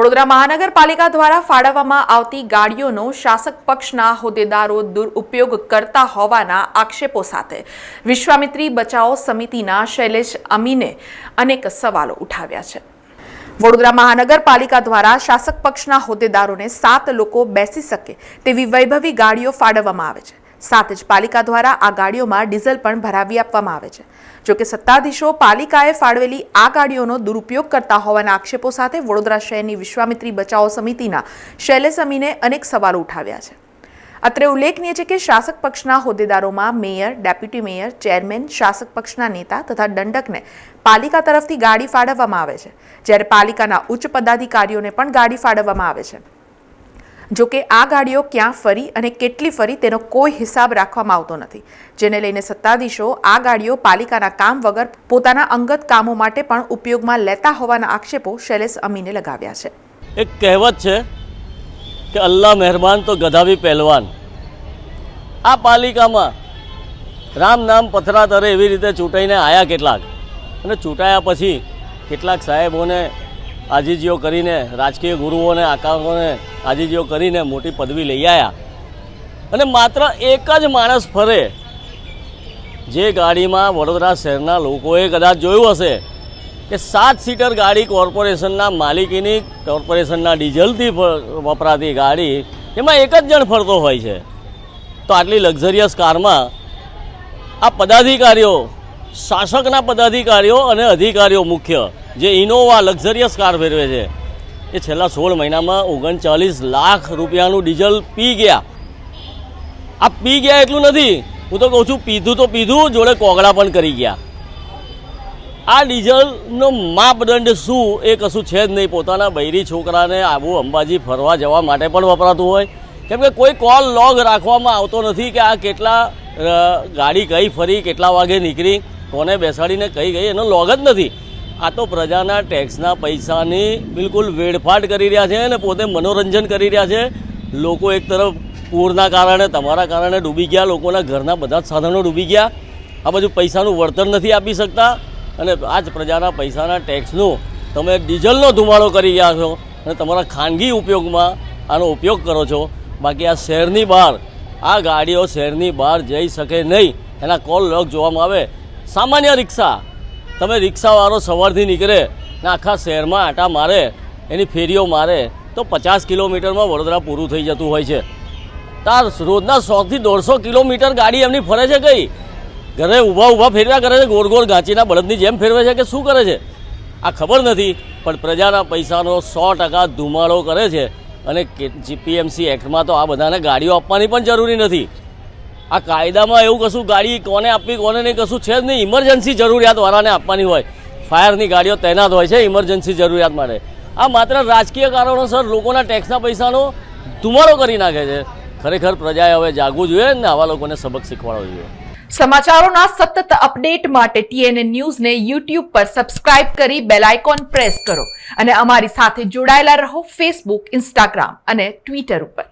વડોદરા મહાનગરપાલિકા દ્વારા ફાળવવામાં આવતી ગાડીઓનો શાસક પક્ષના હોદ્દેદારો દુરુપયોગ કરતા હોવાના આક્ષેપો સાથે વિશ્વામિત્રી બચાવો સમિતિના શૈલેષ અમીને અનેક સવાલો ઉઠાવ્યા છે. વડોદરા મહાનગરપાલિકા દ્વારા શાસક પક્ષના હોદ્દેદારોને સાત લોકો બેસી શકે તેવી વૈભવી ગાડીઓ ફાળવવામાં આવે છે. સાથે જ પાલિકા દ્વારા આ ગાડીઓમાં ડીઝલ પણ ભરાવી આપવામાં આવે છે. જોકે સત્તાધીશો પાલિકાએ ફાળવેલી આ ગાડીઓનો દુરુપયોગ કરતા હોવાના આક્ષેપો સાથે વડોદરા શહેરની વિશ્વામિત્રી બચાવો સમિતિના શૈલેષ અમીને અનેક સવાલો ઉઠાવ્યા છે. અત્રે ઉલ્લેખનીય છે કે શાસક પક્ષના હોદ્દેદારોમાં મેયર, ડેપ્યુટી મેયર, ચેરમેન, શાસક પક્ષના નેતા તથા દંડકને પાલિકા તરફથી ગાડી ફાળવવામાં આવે છે. જ્યારે પાલિકાના ઉચ્ચ પદાધિકારીઓને પણ ગાડી ફાળવવામાં આવે છે. જો કે આ ગાડીઓ ક્યાં ફરી અને કેટલી ફરી તેનો કોઈ હિસાબ રાખવામાં આવતો નથી. જેને લઈને સત્તાધીશો આ ગાડીઓ પાલિકાના કામ વગર પોતાના અંગત કામો માટે પણ ઉપયોગમાં લેતા હોવાના આક્ષેપો શૈલેષ અમીને લગાવ્યા છે. એક કહેવત છે કે અલ્લાહ મહેરબાન તો ગધાવી પહેલવાન. આ પાલિકામાં રામ નામ પથરા તરે એવી રીતે ચૂંટાઈને આવ્યા કેટલાક. અને ચૂંટાયા પછી કેટલાક સાહેબોને આજીજીઓ કરીને, રાજકીય ગુરુઓને આકારોને આજીજીઓ કરીને મોટી પદવી લઈ આવ્યા અને માત્ર એક જ માણસ ફરે. જે ગાડીમાં વડોદરા શહેરના લોકોએ કદાચ જોયું હશે કે સાત સીટર ગાડી કોર્પોરેશનના માલિકીની, કોર્પોરેશનના ડીઝલથી વપરાતી ગાડી એમાં એક જ જણ ફરતો હોય છે. તો આટલી લક્ઝરિયસ કારમાં આ પદાધિકારીઓ શાસકના પદાધિકારીઓ અને અધિકારીઓ મુખ્ય, જે ઇનોવા લક્ઝરિયસ કાર ફેરવે છે. એ છેલ્લા સોળ મહિનામાં ઓગણચાલીસ લાખ રૂપિયાનું ડીઝલ પી ગયા. આ પી ગયા એટલું નથી. હું તો કહું છું, પીધું તો પીધું, જોડે કોગળા પણ કરી ગયા. આ ડીઝલનો માપદંડ શું? એ કશું છે જ નહીં. પોતાના બૈરી છોકરાને આબુ અંબાજી ફરવા જવા માટે પણ વપરાતું હોય. કેમ કે કોઈ કોલ લોગ રાખવામાં આવતો નથી કે આ કેટલા ગાડી કઈ ફરી, કેટલા વાગે નીકળી. કોને બેસાડીને કહી ગઈ એનો લોગ જ નથી. આ તો પ્રજાના ટેક્સના પૈસાની બિલકુલ વેડફાટ કરી રહ્યા છે અને પોતે મનોરંજન કરી રહ્યા છે. લોકો એક તરફ પૂરના કારણે, તમારા કારણે ડૂબી ગયા, લોકોના ઘરના બધા જ સાધનો ડૂબી ગયા. આ બધું પૈસાનું વળતર નથી આપી શકતા. અને આ જ પ્રજાના પૈસાના ટેક્સનું તમે ડીઝલનો ધુમાડો કરી ગયા છો અને તમારા ખાનગી ઉપયોગમાં આનો ઉપયોગ કરો છો. બાકી આ શહેરની બહાર, આ ગાડીઓ શહેરની બહાર જઈ શકે નહીં. એના કોલ લોક જોવામાં આવે. સામાન્ય રિક્ષા. તમે રિક્ષાવાળો સવારથી નીકળે ને આખા શહેરમાં આટા મારે, એની ફેરીઓ મારે, તો પચાસ કિલોમીટરમાં વડોદરા પૂરું થઈ જતું હોય છે. તાર રોજના સોથી દોઢસો કિલોમીટર ગાડી એમની ફરે છે કઈ? ઘરે ઊભા ઊભા ફેરવ્યા કરે છે, ગોળ ગોળ ગાંચીના બળદની જેમ ફેરવે છે કે શું કરે છે? આ ખબર નથી, પણ પ્રજાના પૈસાનો સો ટકા ધુમાડો કરે છે. અને જીપીએમસી એક્ટમાં તો આ બધાને ગાડીઓ આપવાની પણ જરૂરી નથી. આ કાયદામાં એવું કશું ગાડી કોને આપવી, કોને નહીં, કશું છે જ નહીં. ઇમરજન્સી જરૂરિયાતવાળાને આપવાની હોય. ફાયરની ગાડીઓ તૈનાત હોય છે ઇમરજન્સી જરૂરિયાત માટે. આ માત્ર રાજકીય કારણોસર લોકોના ટેક્સના પૈસાનો ધુમાડો કરી નાખે છે. ખરેખર પ્રજાએ હવે જાગવું જોઈએ ને આવા લોકોને સબક શીખવાડવો જોઈએ. સમાચારોના સતત અપડેટ માટે ટીએનએ ન્યૂઝને યુટ્યુબ પર સબસ્ક્રાઇબ કરી બેલ આઇકોન પ્રેસ કરો. અને અમારી સાથે જોડાયેલા રહો ફેસબુક ઇન્સ્ટાગ્રામ અને ટ્વિટર ઉપર.